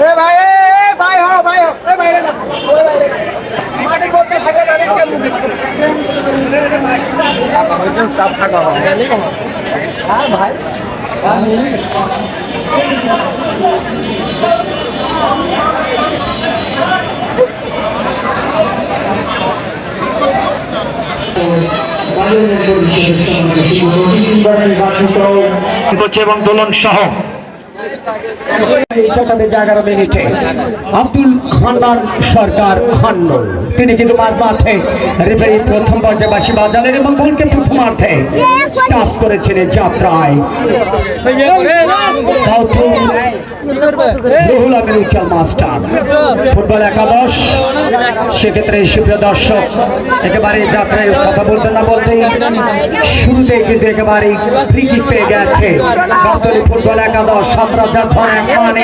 এ ভাই এ ভাই হো ভাই হো এ ভাই না মাটির মধ্যে থাকে মানে কেমন সাপ থাকা হ্যাঁ ভাই? এবং দোলন সহ মিনিটে আব্দুল সরকার তিনি কিন্তু মাঝ মাঠে রেফারি প্রথম পর্যায়ে বাসি বাজালেন এবং স্টাফ করেছেন যাত্রায়। মাস্টার। ফুটবল একাদশ, সেক্ষেত্রে সুপ্রিয় দর্শক, একেবারে যাত্রায় কথা বলতে না বলতেই শুরুতেই কিন্তু একেবারে ফ্রি পেয়ে গেছে। ফুটবল একাদশ, সাত রাজার ধর এক মানিক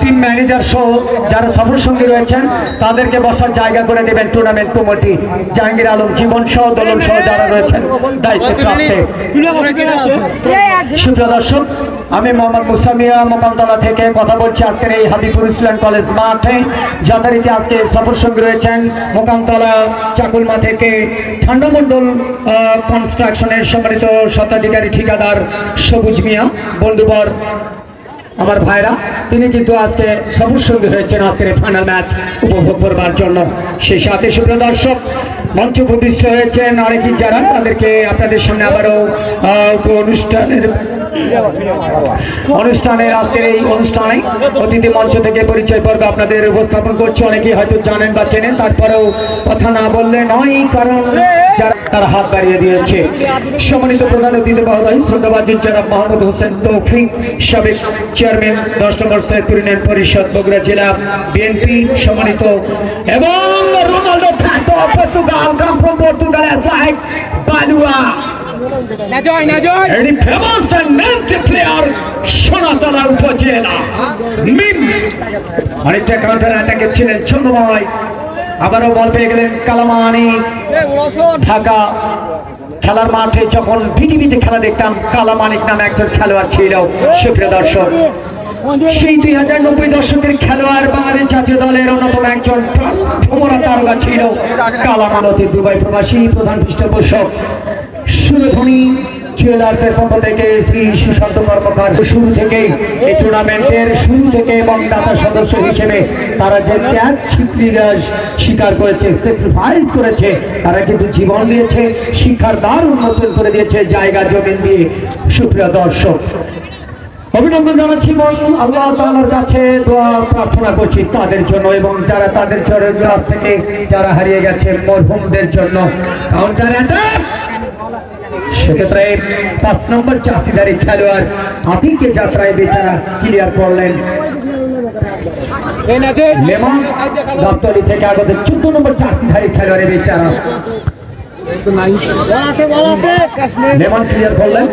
টিম ম্যানেজার সহ যারা রয়েছেন, তাদেরকে বসার জায়গা করে দেবেন টুর্নামেন্ট কমিটি। জাহাঙ্গীর আলম জীবন সহ, দলন সহ যারা রয়েছেন, দায়িত্বে দর্শক আমি মোহাম্মদ মুসামিয়া মোকামতলা থেকে কথা বলছি আজকের এই হাবিবুর ইসলাম কলেজ মাঠে। যথারীতি আজকে সফর সঙ্গী রয়েছেন মোকামতলা চাকুলমা থেকে ঠান্ডামণ্ডল কনস্ট্রাকশনের সম্মানিত স্বত্বাধিকারী ঠিকাদার সবুজ মিয়া, বন্ধুবর আমার ভাইরা, তিনি কিন্তু আজকে সবুজ সঙ্গী হয়েছেন আজকের এই ফাইনাল ম্যাচ উপভোগ করবার জন্য। সেই সাথে সুপ্রিয় দর্শক, মঞ্চ প্রতিষ্ঠিত হয়েছেন অনেকেই যারা, তাদেরকে আপনাদের সামনে আবারও অনুষ্ঠানের অনুষ্ঠানের আজকের এই অনুষ্ঠানে অতিথি মঞ্চ থেকে পরিচয় পর্ব আপনাদের উপস্থাপন করছে। অনেকেই হয়তো জানেন বা চেনেন, তারপরেও কথা না বললে নয়, কারণ যারা তার হাত বাড়িয়ে দিয়েছে। সম্মানিত প্রধান অতিথি মহোদয় শ্রদ্ধাবাজির জনাব মোহাম্মদ হোসেন তৌফিক সাবেক চেয়ারম্যান, দশ নম্বর সৈয়দপুর ইউনিয়ন পরিষদ, বগুড়া জেলা বিএনপি সম্মানিত, এবং রোনাল্ডো পর্তুগাল পর্তুগাল লাইক বালুয়া। এটি ফেমাস ম্যাচ প্লেয়ার সোনাতলা উপজেলা। মিম। অনেকটা কাউন্টার অ্যাটাকে ছিলেন চন্দ্রময়। আবারও বল পেয়ে গেলেন কালামানি। ঢাকা খেলার মাঠে যখন পৃথিবীতে খেলা দেখতাম, কালামানিক নামে একজন খেলোয়াড় ছিল। সুপ্রিয় দর্শক সেই দুই হাজার নব্বই দশকের খেলোয়াড় বাংলাদেশ জাতীয় দলের অন্যতম একজন তারকা ছিল কালামানতির দুবাই প্রবাসী, প্রধান পৃষ্ঠপোষক। সুরধনী জুয়েলার্সের পক্ষ থেকে শ্রী সুশান্ত কর্মকার শুরু থেকে এই টুর্নামেন্টের শুরু থেকে এবং দাতা সদস্য হিসেবে তারা যে ত্যাগ স্বীকার করেছে করেছে, তারা কিন্তু জীবন দিয়েছে, শিক্ষার দ্বার উন্মোচন করে দিয়েছে, জায়গা জমিন দিয়ে। সুপ্রিয় দর্শক অভিনন্দন জানাচ্ছি আল্লাহ তাআলার কাছে দোয়া প্রার্থনা করছি তাদের জন্য এবং যারা তাদের চরের থেকে যারা হারিয়ে গেছে মরহুমদের জন্য। কাউন্টার অ্যাটাক সেক্ষেত্রে পাঁচ নম্বর চাষিদারি খেলোয়াড় আতিকে যাত্রায় বেচারা ক্লিয়ার করলেন। লেমন দপ্তরি থেকে আগত চোদ্দ নম্বর চাষিধারী খেলোয়াড়ের বেচারা। লেমন ক্লিয়ার করলেন।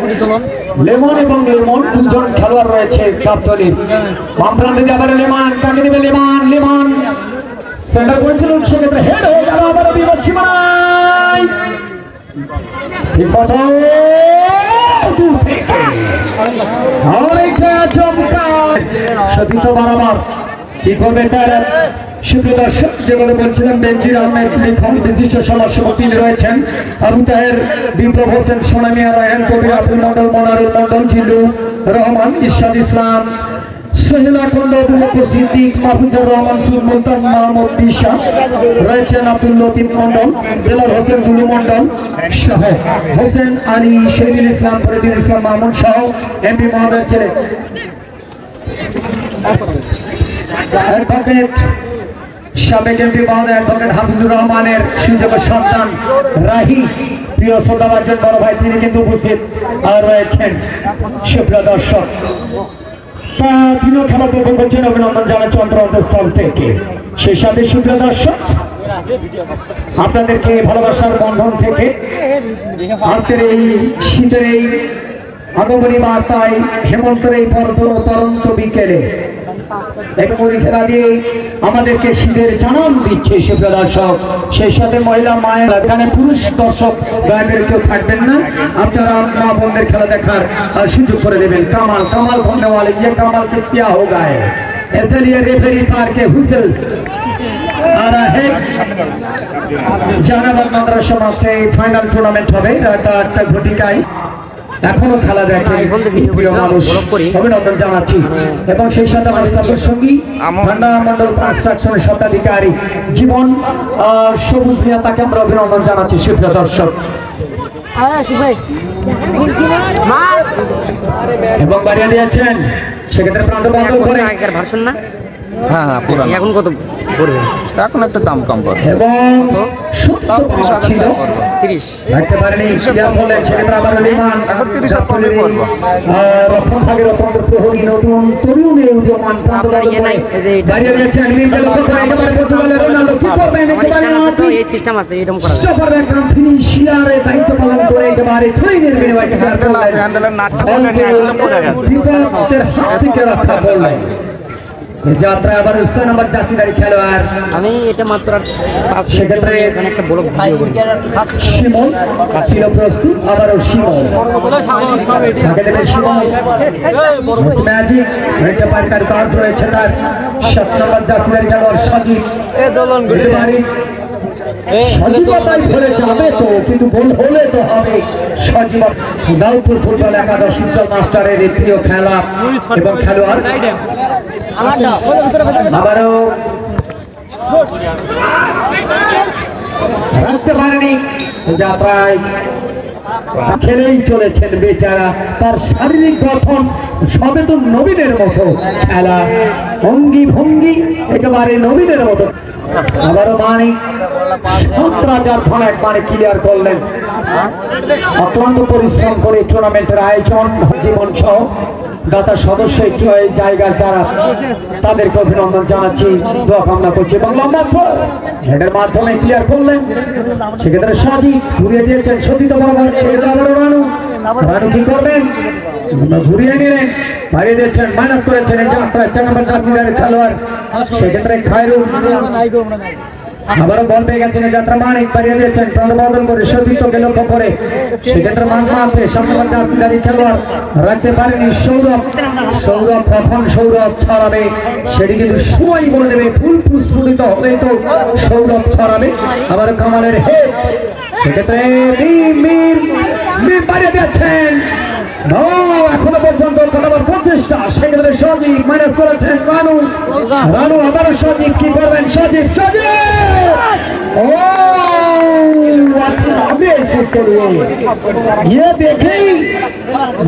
লেমন এবং লেমন, দুজন খেলোয়াড় রয়েছে গাবতলির বাম প্রান্তে যাবার লেমন কাকে দেবে লেমন লেমন। সেন্টার করেছিল সেক্ষেত্রে হেড হয়ে গেল আবার সীমানায়। অনেকটা চমকা সতীত বরাবর কি করবে তার সুপ্রিয় দর্শক যেগুলো বলছিলাম বেঞ্জির আহমেদ লিখন বিশিষ্ট রয়েছেন। আবু তাহের, বিপ্লব হোসেন, সোনামিয়া রায়হান, কবির আব্দুল মন্ডল, মনারুল মন্ডল, জিল্লু রহমান, ইরশাদ ইসলাম মাহমুদ সাবেক এমপি বাউন্ড অ্যাডভোকেট হাফিজুর রহমানের সুযোগ্য সন্তান রাহি, প্রিয় শ্রোতাবাজন বড় ভাই, তিনি কিন্তু উপস্থিত রয়েছেন। সুপ্রিয় দর্শক তিনিও খেলা উপভোগ করছেন, অভিনন্দন থেকে। সেই সাথে সুপ্রিয় দর্শক, আপনাদেরকে ভালোবাসার বন্ধন থেকে আজকের এই শীতের এই আগমনী বার্তায় হেমন্তের এই পরন্ত পরন্ত বিকেলে একমরি খেলা দিয়ে আমাদেরকে শীতের জানান দিচ্ছে সুপ্রিয় দর্শক সেই সাথে মহিলা মায়ের এখানে পুরুষ দর্শক দয়া করে কেউ থাকবেন না আপনারা মা বোনদের খেলা দেখার আহ, সুযোগ করে দেবেন কামাল কামাল होने वाले ये कमाल के क्या होगा है इसलिए रेफरी पार के हुसल आ रहा है জাহানাবাদ মাদ্রাসা মাঠে ফাইনাল টুর্নামেন্ট হবে রাত আটটা ঘটিকায় এখনও খেলা দেখে প্রিয় মানুষ অভিনন্দন জানাচ্ছি। এবং সেই সাথে আমার সাথের সঙ্গী ঠান্ডা মন্ডল কনস্ট্রাকশনের স্বত্বাধিকারী জীবন আহ, সবুজ মিয়া তাকে আমরা অভিনন্দন জানাচ্ছি সুপ্রিয় দর্শক। এবং বাড়িয়ে দিয়েছেন সেক্ষেত্রে প্রান্ত বদল করে। হ্যাঁ হ্যাঁ পুরানো। এখন কত পড়বে? এখন একটু দাম কম সত্য তাও তিরিশ হাজার টাকা পড়বে। তিরিশ। এখন 30 এর কমই পড়ব। রক্ষণ ভাগে রক্ষণ প্রহরী নতুন তরুণ এই উদীয়মান আপনার ইয়ে নাই, যে এই সিস্টেম আছে এরকম করা হ্যান্ডেলের নাটটা পড়ে গেছে। যাত্রা আবার উৎসাহ নাম্বার খেলোয়াড়। আমি এটা মাত্র পাঁচ সেক্ষেত্রে- এখানে একটা ব্লগ ভিডিও করি শিমন ছিল প্রস্তুত আবারও শিমন ম্যাজিক কাজ রয়েছে তার। সাত নম্বর জাতীয় খেলোয়াড় সজীব। সজীবতাই ধরে যাবে তো কিন্তু ভুল হলে তো হবে। সজীবত দাউদপুর ফুটবল একাদশ উজ্জ্বল মাস্টারের প্রিয় খেলা এবং খেলোয়াড়। আবারও রাখতে পারেনি। যা প্রায় খেলেই চলেছেন বেচারা। তার শারীরিক গঠন সবে তো মতো। খেলা ভঙ্গি ভঙ্গি একেবারে নবীনের মতো। আবারও মানি ক্লিয়ার করলেন। অক্লান্ত পরিশ্রম করে টুর্নামেন্টের আয়োজন জীবন সহ দাতা সদস্য একটু জায়গায় যারা তাদেরকে অভিনন্দন জানাচ্ছি, দোয়া কামনা করছি এবং লম্বা হেডের মাধ্যমে ক্লিয়ার করলেন। সেক্ষেত্রে সাজি ঘুরিয়ে দিয়েছেন সতীত বরাবর সেক্ষেত্রে খেলোয়াড়। সেক্ষেত্রে খায়রুল। আবারও বল পেয়ে গেছেন যাত্রা মানিক বাড়িয়ে দিয়েছেন প্রণবদন করে সতীশকে লক্ষ্য করে। সেক্ষেত্রে মাঝ মাঠে সামনে আফ্রিকারি খেলোয়াড় রাখতে পারেনি সৌরভ। সৌরভ কখন সৌরভ ছড়াবে, সেটি কিন্তু সময় বলে দেবে, ফুল প্রস্ফুটিত হলে তো সৌরভ ছড়াবে। আবার কামালের হেড সেক্ষেত্রে বাড়িয়ে দিয়েছেন। এখনো পর্যন্ত কটাবার পঁচিশটা সেক্ষেত্রে সজীব মাইনাস করেছেন রানু রানু আবারও সজীব কি করবেন সজীব সজীব ও अच्छा, अबे शूट करिए ये देखे ही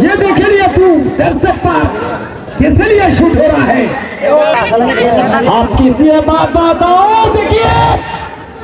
ये देखे लिया तू दर्शक पर किस लिए शूट हो रहा है आप किसी बात बताओ देखिए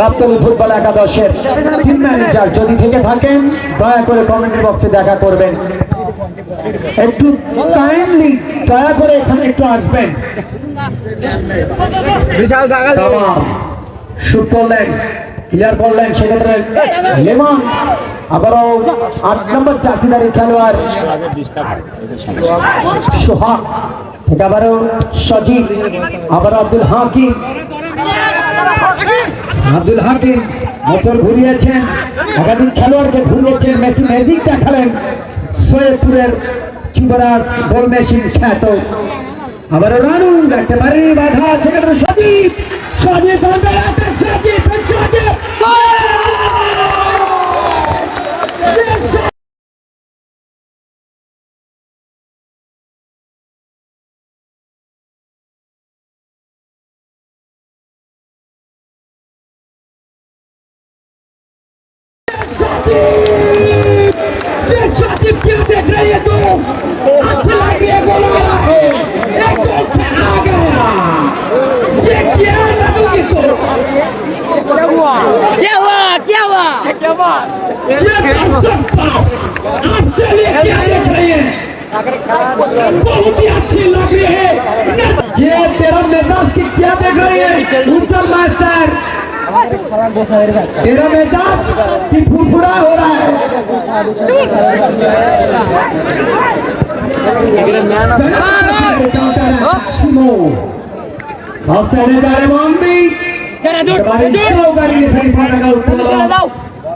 গাবতলী ফুটবল একাদশের টিম ম্যানেজার যদি থেকে থাকেন দয়া করে কমেন্ট বক্সে দেখা করবেন। একটু কাইন্ডলি দয়া করে এখানে একটু আসবেন। তামাম শুট করলেন ক্লিয়ার করলেন সেক্ষেত্রে লেমন আবারও আট নম্বর চাষিদারি খেলোয়াড় সোহাগ এটা আবারও সজীব আবার আব্দুল হাকিম। আব্দুল হাকিম মোটর ঘুরিয়েছেন। একাধিক খেলোয়াড়কে ঘুরিয়েছেন মেসি। ম্যাজিক দেখালেন সৈয়দপুরের যুবরাজ গোল মেশিন খ্যাত। আবার রানু, দেখতে পারি, বাধা, সেখানে সজীব। সজীব বন্ধ রাখতে हुआ ये सकता आपसे क्या देख रहे हैं? बहुत ही। अच्छी लग रही है। ये तेरा मिजाज की क्या देख रही है ऊँचा मास्टर तेरा मिजाज की फुरफुरा हो। रहा है Haftanın dermanı Kembali dari Padang Utara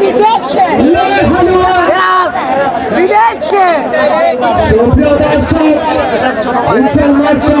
বিদেশে। বিদেশে। ইনফরমেশন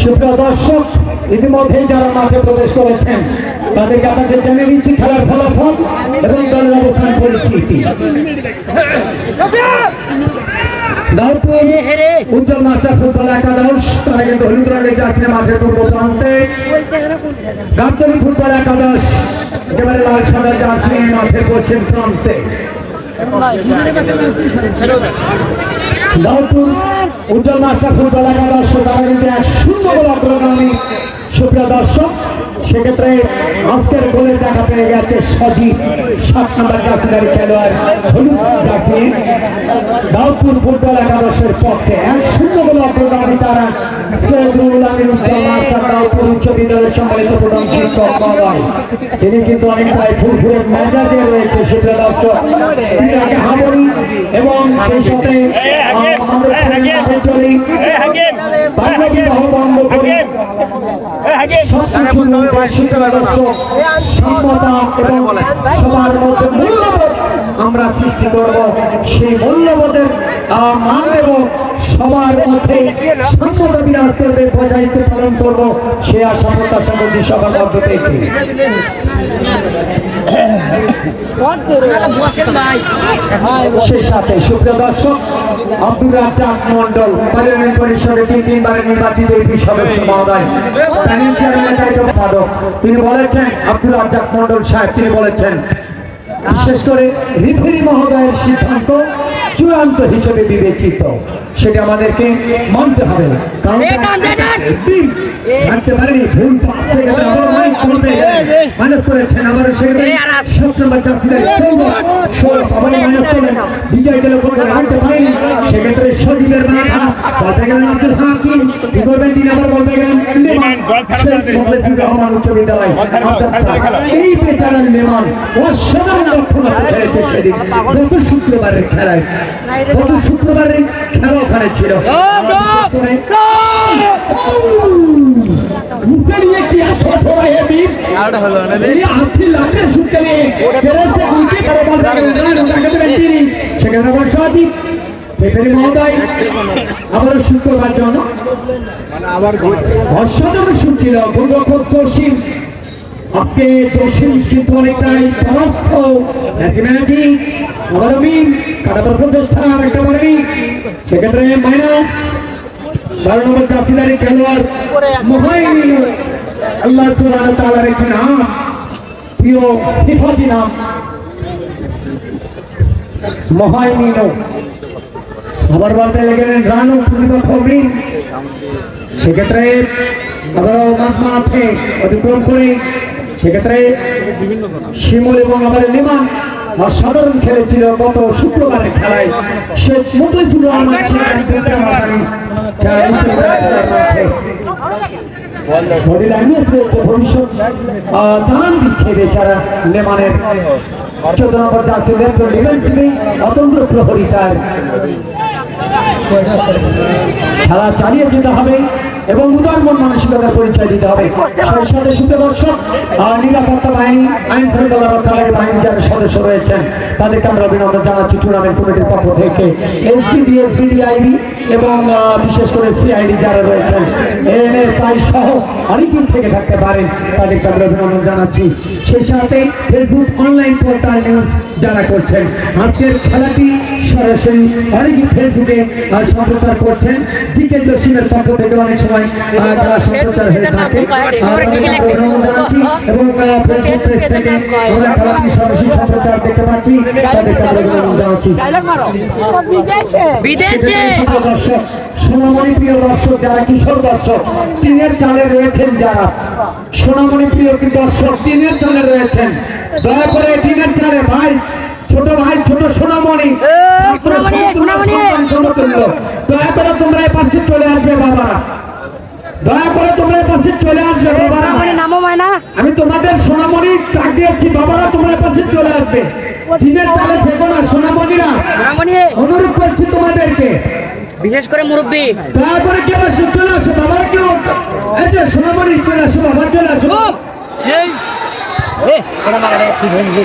সুপ্রিয় দর্শক ইতিমধ্যেই যারা মাঠে প্রবেশ করেছেন, তাদেরকে আপনাদের জেনে নিচ্ছি খেলার ফলাফল এবং দলের অবস্থান দাউদপুর উজ্জ্বল মাস্টার ফুটবল একাদশ, তারা কিন্তু হলুদ রঙের জার্সি মাঠের পূর্ব প্রান্তে। গাবতলী ফুটবল একাদশ, একেবারে লাল সাদা নিয়ে মাঠের পশ্চিম প্রান্তে। দাউদপুর উজ্জ্বল মাস্টার ফুটবল একাদশ তারা কিন্তু এক সুন্দর অগ্রগামী সুপ্রিয় দর্শক সেক্ষেত্রে আজকের গোলে জায়গা পেয়ে গেছে সজীব সাত নম্বর জার্সিদারি খেলোয়াড় হলুদ জার্সি। দাউদপুর ফুটবল একাদশের পক্ষে এক শূন্য গোল অগ্রগামী তারা সৈয়দুল আমিন দাউদপুর উচ্চ বিদ্যালয়ের সম্মানিত প্রধান শিক্ষক মহোদয় তিনি কিন্তু অনেকটাই মেজাজে রয়েছে সুপ্রিয় দর্শক। এবং সেই সাথে আমাদের চলি বাল্য বন্ধ করে সবকিছু আমরা সৃষ্টি করব। সেই মূল্যবোধের মান দেব। সবার মধ্যে সম্মতা বিরাজ করবে বজাইতে পালন করব। সে আশা প্রত্যাশা করছি সবার মধ্য থেকে। সুপ্রিয় দর্শক আব্দুল মন্ডল পার্লামেন্ট পরিষদে তিন তিনবারের নির্বাচিত সদস্য মহোদয় তিনি বলেছেন আব্দুল রাজ্জাক মন্ডল সাহেব, তিনি বলেছেন, বিশেষ করে রিফারি মহোদয়ের সিদ্ধান্ত চূড়ান্ত হিসেবে বিবেচিত। সেটা আমাদেরকে মানতে হবে কারণ মানতে পারেনি। ভুল পাঁচ সেকেন্ডে আবার মাইনাস করেছেন আবার সাত নম্বর জার্সিদের সৌরভ সৌরভ আবার মাইনাস করলেন বিজয় গেলে বলতে মানতে পারেনি। সেক্ষেত্রে সজীবের মাথা বলতে গেলেন আব্দুল হাকিম। কি করবেন তিনি আবার বলতে গেলেন? লিমান শেখ মুখলেসুর রহমান উচ্চ বিদ্যালয়। এই বেচারার নির্মাণ অসাধারণ লক্ষণ সেদিন শুক্রবারের খেলায় গত শুক্রবারের খেলা ওখানে ছিল। সেখানে আবার রেফারি মহোদয়। আবার শুক্রবার জন অসাধারণ শুনছিল গোলরক্ষক কৌশিক। আজকে জসিম কিন্তু অনেকটাই ম্যাচি আবার মিম কাটাবার প্রচেষ্টা একটা মারি সেক্ষেত্রে মাইনাস বারো নম্বর জাফিদারি খেলোয়াড় মহাইমিন, আল্লাহ ওয়া তাআলার একটি নাম, প্রিয় সিফাতি নাম। মহাইমিন আবার বলতে লেগেলেন, রানু পূর্ণিমা মিম সেক্ষেত্রে আবারও মাঝমা আছে অতিক্রম করে সেক্ষেত্রে শিমুল এবং আমাদের লিমান অসাধারণ খেলেছিল গত শুক্রবারের খেলায়। সে মোটে ছিল আমার ছেলে খেলা উঠে গেছে মাঠে। বডি ল্যাঙ্গুয়েজ রয়েছে ভবিষ্যৎ জানান দিচ্ছে বেচারা লেমানের চোদ্দ নম্বর যাচ্ছে অতন্ত্র প্রহরী তার। খেলা চালিয়ে যেতে হবে এবং উদার মন মানসিকতার পরিচয় দিতে হবে। সেই সাথে নিরাপত্তা বাহিনী আইন শৃঙ্খলা রক্ষাকারী বাহিনী যারা সদস্য রয়েছেন তাদেরকে আমরা অভিনন্দন জানাচ্ছি টুর্নামেন্ট কমিটির পক্ষ থেকে। এসপিডি এসপিডিআইবি এবং বিশেষ করে সিআইডি যারা রয়েছেন এনএসআই সহ অনেকদিন থেকে থাকতে পারেন তাদেরকে আমরা অভিনন্দন জানাচ্ছি। সেই সাথে ফেসবুক অনলাইন পোর্টাল নিউজ যারা করছেন আজকের খেলাটি সরাসরি অনেকে ফেসবুকে সম্প্রচার করছেন। জিকে জসিমের পক্ষ থেকে অনেক সময় যারা সম্প্রচার হয়ে থাকে এবং ফেসবুক পেজ থেকে আমরা খেলাটি সরাসরি সম্প্রচার তাদেরকে বিদেশে। সোনামণি প্রিয় দর্শক যারা কিশোর দর্শক টিনের চালে রয়েছেন যারা। সোনামণি প্রিয় কি দর্শক টিনের চালে রয়েছেন। দয়া করে টিনের চালে ভাই ছোট ভাই ছোট সোনামণি। এই, সোনামণি, সোনামণি। দয়া করে তোমরা এই পাশে চলে আসবে বাবারা। দয়া করে তোমরা পাশে চলে আসবে বাবারা। আমি তোমাদের সোনামণি ডাক দিয়েছি বাবারা তোমরা পাশে চলে আসবে। টিনের চালে থেকো না সোনামণিরা। সোনামণি। অনুরোধ করছি তোমাদেরকে। বিশেষ করে মুরব্বী। দয়া করে কেউ আসো চলে আসো বাবার কেউ এই যে সোনামণি চলে আসো বাবা চলে আসো। এই। এ মারা রে ঠিক হয়নি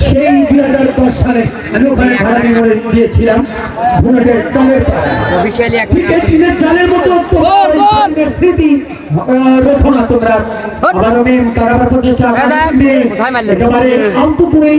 সেই দুই হাজার দশ সালে আমি ওখানে ভাড়া করে একটা ঠিক আছে টিনের চালের মতো। স্মৃতি তোমরা কারাবার? একেবারে অন্তপুরে